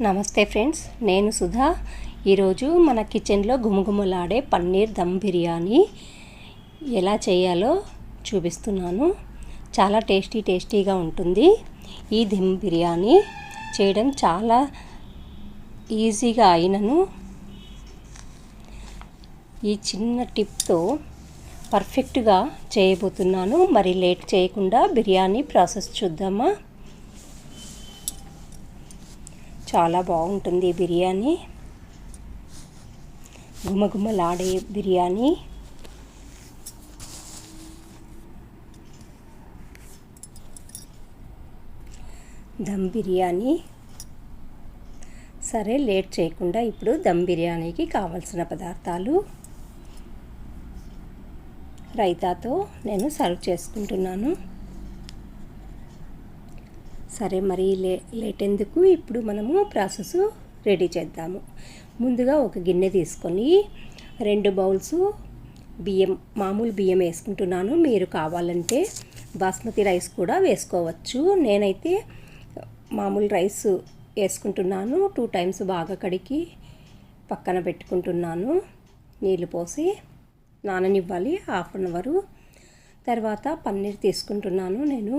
నమస్తే ఫ్రెండ్స్ నేను సుధా. ఈరోజు మన కిచెన్లో గుమగుమలాడే పన్నీర్ దమ్ బిర్యానీ ఎలా చేయాలో చూపిస్తున్నాను. చాలా టేస్టీ టేస్టీగా ఉంటుంది ఈ దమ్ బిర్యానీ. చేయడం చాలా ఈజీగా అయినను ఈ చిన్న టిప్తో పర్ఫెక్ట్గా చేయబోతున్నాను. మరి లేట్ చేయకుండా బిర్యానీ ప్రాసెస్ చూద్దామా? చాలా బాగుంటుంది బిర్యానీ. గుమగుమలాడే బిర్యానీ. దమ్ బిర్యానీ. సరే లేట్ చేయకుండా ఇప్పుడు దమ్ బిర్యానీకి కావలసిన పదార్థాలు. రైతాతో నేను సర్వ్ చేసుకుంటున్నాను. సరే మరి లే లేట్ ఎందుకు ఇప్పుడు మనము ప్రాసెస్ రెడీ చేద్దాము. ముందుగా ఒక గిన్నె తీసుకొని రెండు బౌల్స్ బియ్యం మామూలు బియ్యం వేసుకుంటున్నాను. మీరు కావాలంటే బాస్మతి రైస్ కూడా వేసుకోవచ్చు. నేనైతే మామూలు రైస్ వేసుకుంటున్నాను. టూ టైమ్స్ బాగా కడిగి పక్కన పెట్టుకుంటున్నాను. నీళ్ళు పోసి నాననివ్వాలి. Half an hour. తర్వాత పన్నీర్ తీసుకుంటున్నాను నేను.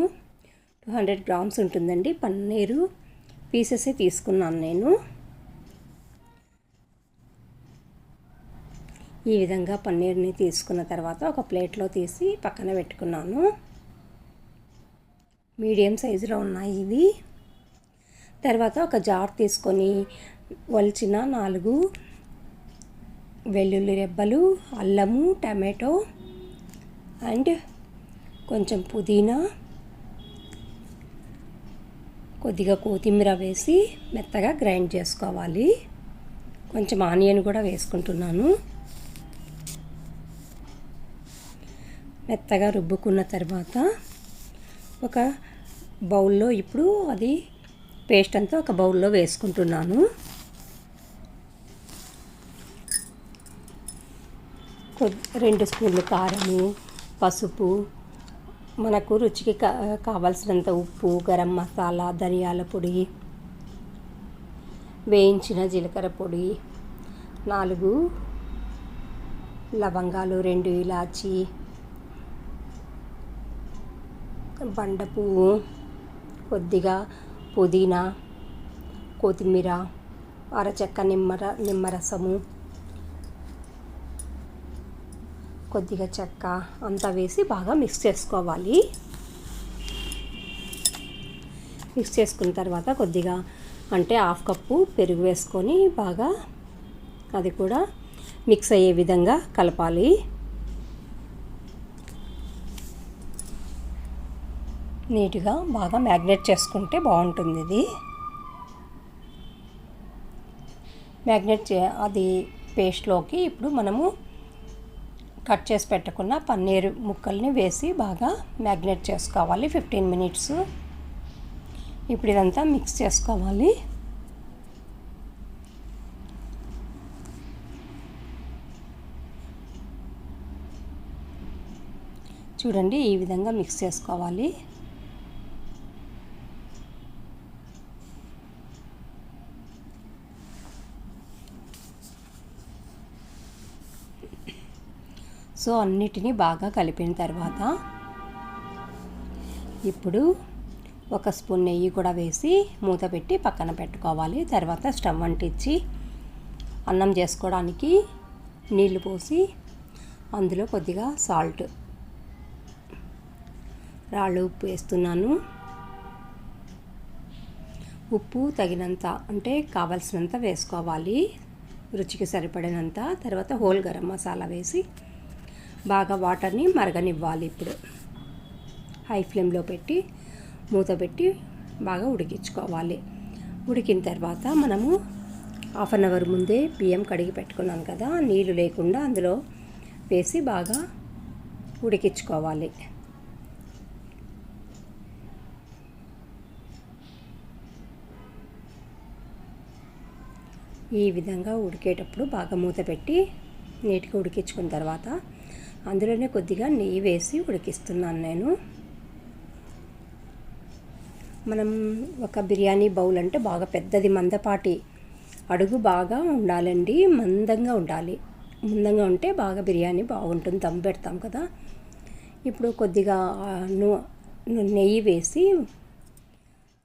హండ్రెడ్ గ్రామ్స్ ఉంటుందండి. పన్నీరు పీసెసే తీసుకున్నాను నేను. ఈ విధంగా పన్నీర్ని తీసుకున్న తర్వాత ఒక ప్లేట్లో తీసి పక్కన పెట్టుకున్నాను. మీడియం సైజులో ఉన్నాయి ఇవి. తర్వాత ఒక జార్ తీసుకొని వలిచిన నాలుగు వెల్లుల్లి రెబ్బలు అల్లము టమాటో అండ్ కొంచెం పుదీనా కొద్దిగా కొత్తిమీర వేసి మెత్తగా గ్రైండ్ చేసుకోవాలి. కొంచెం ఆనియన్ కూడా వేసుకుంటున్నాను. మెత్తగా రుబ్బుకున్న తర్వాత ఒక బౌల్లో ఇప్పుడు అది పేస్ట్ అంతా ఒక బౌల్లో వేసుకుంటున్నాను. రెండు స్పూన్లు కారము పసుపు మనకు రుచికి కా ఉప్పు గరం మసాలా ధనియాల పొడి వేయించిన జీలకర్ర పొడి నాలుగు లవంగాలు రెండు ఇలాచి బండ పువ్వు కొద్దిగా పుదీనా కొత్తిమీర అరచెక్క నిమ్మర నిమ్మరసము కొద్దిగా చెక్క అంతా వేసి బాగా మిక్స్ చేసుకోవాలి. మిక్స్ చేసుకున్న తర్వాత కొద్దిగా అంటే హాఫ్ కప్పు పెరుగు వేసుకొని బాగా అది కూడా మిక్స్ అయ్యే విధంగా కలపాలి. నీట్గా బాగా మ్యాగ్నేట్ చేసుకుంటే బాగుంటుంది ఇది. మ్యాగ్నేట్ చే అది పేస్ట్లోకి ఇప్పుడు మనము కట్ చేసి పెట్టుకున్న పన్నీర్ ముక్కల్ని వేసి బాగా మ్యాగ్నేట్ చేసుకోవాలి. Fifteen minutes. ఇప్పుడు ఇదంతా మిక్స్ చేసుకోవాలి. చూడండి ఈ విధంగా మిక్స్ చేసుకోవాలి. సో అన్నిటినీ బాగా కలిపిన తర్వాత ఇప్పుడు ఒక స్పూన్ నెయ్యి కూడా వేసి మూత పెట్టి పక్కన పెట్టుకోవాలి. తర్వాత స్టవ్ అంటించి అన్నం చేసుకోవడానికి నీళ్ళు పోసి అందులో కొద్దిగా సాల్ట్ రాళ్ళు ఉప్పు వేస్తున్నాను. ఉప్పు తగినంత అంటే కావలసినంత వేసుకోవాలి. రుచికి సరిపడినంత. తర్వాత హోల్ గరం మసాలా వేసి బాగా వాటర్ని మరగనివ్వాలి ఇప్పుడు. హై ఫ్లేమ్లో పెట్టి మూత పెట్టి బాగా ఉడికించుకోవాలి. ఉడికిన తర్వాత మనము హాఫ్ అన్ అవర్ ముందే బియ్యం కడిగి పెట్టుకున్నాను కదా నీళ్ళు లేకుండా అందులో వేసి బాగా ఉడికించుకోవాలి. ఈ విధంగా ఉడికేటప్పుడు బాగా మూత పెట్టి నీట్గా ఉడికించుకున్న తర్వాత అందులోనే కొద్దిగా నెయ్యి వేసి ఉడికిస్తున్నాను నేను. మనం ఒక బిర్యానీ బౌల్ అంటే బాగా పెద్దది మందపాటి అడుగు బాగా ఉండాలండి మందంగా ఉండాలి. మందంగా ఉంటే బాగా బిర్యానీ బాగుంటుంది దమ్ పెడతాం కదా. ఇప్పుడు కొద్దిగా నూ నెయ్యి వేసి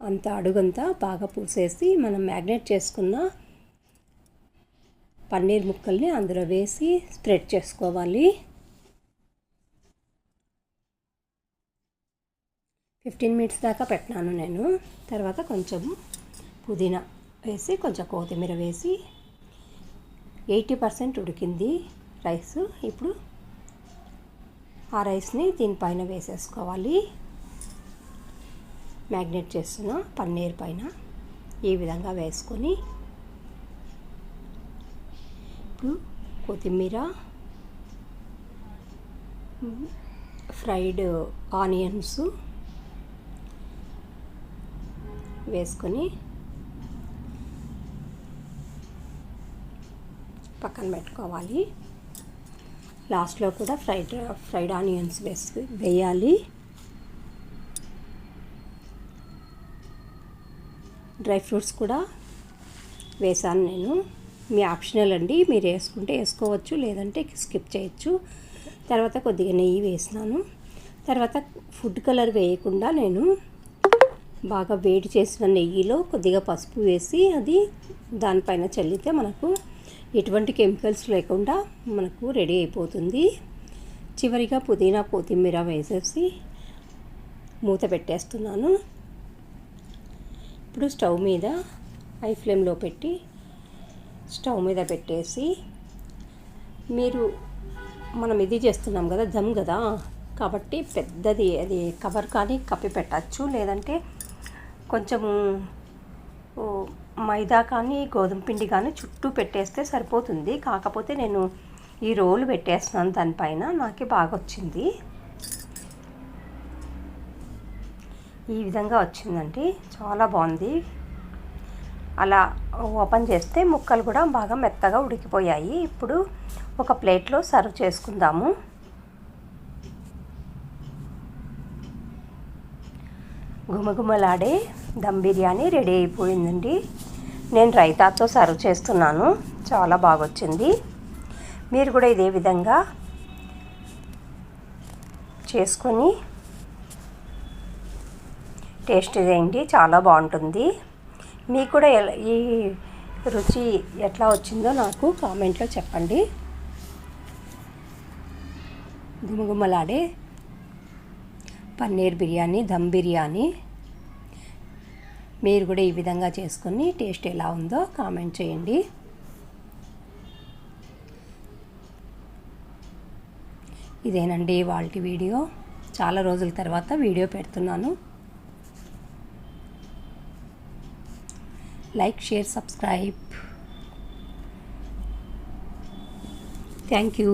అంత అడుగంతా బాగా పూసేసి మనం మ్యాగ్నేట్ చేసుకున్న పన్నీర్ ముక్కల్ని అందులో వేసి స్ప్రెడ్ చేసుకోవాలి. ఫిఫ్టీన్ మినిట్స్ దాకా పెట్టినాను నేను. తర్వాత కొంచెం పుదీనా వేసి కొంచెం కొత్తిమీర వేసి ఎయిటీ పర్సెంట్ ఉడికింది రైస్. ఇప్పుడు ఆ రైస్ని దీనిపైన వేసేసుకోవాలి. మ్యాగ్నేట్ చేస్తున్న పన్నీర్ పైన ఈ విధంగా వేసుకొని ఇప్పుడు కొత్తిమీర ఫ్రైడ్ ఆనియన్స్ వేసుకొని పక్కన పెట్టుకోవాలి. లాస్ట్లో కూడా ఫ్రైడ్ ఫ్రైడ్ ఆనియన్స్ వేసి వేయాలి. డ్రై ఫ్రూట్స్ కూడా వేసాను నేను. మీ ఆప్షనల్ అండి మీరు వేసుకుంటే వేసుకోవచ్చు లేదంటే స్కిప్ చేయొచ్చు. తర్వాత కొద్దిగా నెయ్యి వేసినాను. తర్వాత ఫుడ్ కలర్ వేయకుండా నేను బాగా వేడి చేసిన నెయ్యిలో కొద్దిగా పసుపు వేసి అది దానిపైన చల్లితే మనకు ఎటువంటి కెమికల్స్ లేకుండా మనకు రెడీ అయిపోతుంది. చివరిగా పుదీనా కొత్తిమీర వేసేసి మూత పెట్టేస్తున్నాను. ఇప్పుడు స్టవ్ మీద హై ఫ్లేమ్లో పెట్టి స్టవ్ మీద పెట్టేసి మీరు మనం ఇది చేస్తున్నాం కదా దమ్ కదా? కాబట్టి పెద్దది అది కవర్ కానీ కప్పి పెట్టచ్చు. లేదంటే కొంచెము మైదా కానీ గోధుమ పిండి కానీ చుట్టూ పెట్టేస్తే సరిపోతుంది. కాకపోతే నేను ఈ రోలు పెట్టేస్తున్నాను దానిపైన. నాకు బాగా వచ్చింది ఈ విధంగా వచ్చిందండి. చాలా బాగుంది. అలా ఓపెన్ చేస్తే ముక్కలు కూడా బాగా మెత్తగా ఉడికిపోయాయి. ఇప్పుడు ఒక ప్లేట్లో సర్వ్ చేసుకుందాము. గుమగుమలాడే దమ్ బిర్యానీ రెడీ అయిపోయిందండి. నేను రైతాతో సర్వ్ చేస్తున్నాను. చాలా బాగా వచ్చింది మీరు కూడా ఇదే విధంగా చేసుకొని టేస్ట్ చేయండి. చాలా బాగుంటుంది. మీకు కూడా ఎలా ఈ రుచి ఎట్లా వచ్చిందో నాకు కామెంట్లో చెప్పండి. గుమగుమలాడే పన్నీర్ బిర్యానీ దమ్ బిర్యానీ. మీరు కూడా ఈ విధంగా చేసుకొని టేస్ట్ ఎలా ఉందో కామెంట్ చేయండి. ఇదేనండి వాళ్ళ వీడియో. చాలా రోజుల తర్వాత వీడియో పెడుతున్నాను. Like share subscribe. Thank you.